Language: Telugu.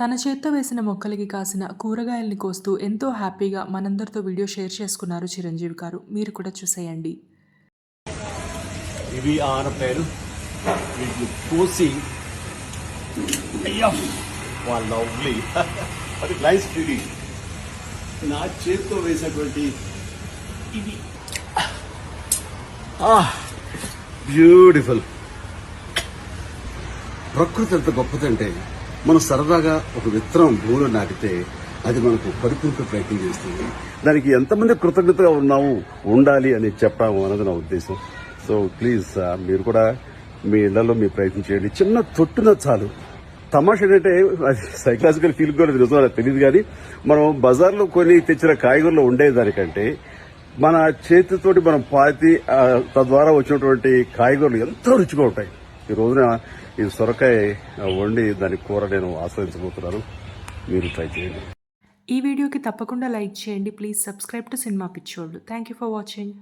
తన చేత్తో వేసిన మొక్కలకి కాసిన కూరగాయల్ని కోస్తూ ఎంతో హ్యాపీగా మనందరితో వీడియో షేర్ చేసుకున్నారు చిరంజీవి గారు. మీరు కూడా చూసేయండి. ఇవి ఆనపేరు వీటిని కోసి అయ్యా వాళ్ళ లవ్లీ. అది లైఫ్ ఫీలింగ్ నా చేత్తో వేసినటువంటి ఇవి. బ్యూటిఫుల్. ప్రకృతి ఎంత గొప్పదంటే మనం సరదాగా ఒక విత్తనం భూమిలో నాటితే అది మనకు పరిపూర్ణ ప్రయత్నం చేస్తుంది. దానికి ఎంతమంది కృతజ్ఞతగా ఉన్నాము ఉండాలి అని చెప్పాము అన్నది నా ఉద్దేశం. సో ప్లీజ్ మీరు కూడా మీ ఇళ్ళలో మీ ప్రయత్నం చేయండి. చిన్న తొట్టున చాలు. తమాషా ఏంటంటే అది సైకలాజికల్ ఫీల్ కూడా నిజం తెలియదు కానీ మనం బజార్లో కొని తెచ్చిన కాయగూరలో ఉండేదానికంటే మన చేతితోటి మనం పాతి తద్వారా వచ్చినటువంటి కాయగూరలు ఎంతో రుచిగా ఉంటాయి. ఈ రోజున ఈ సొరకాయ వండి దాని కూర నేను ఆస్వాదించబోతున్నాను. మీరు ట్రై చేయండి. ఈ వీడియోకి తప్పకుండా లైక్ చేయండి. ప్లీజ్ సబ్స్క్రైబ్ టు సినిమా పిచ్చోళ్ళు. Thank you for watching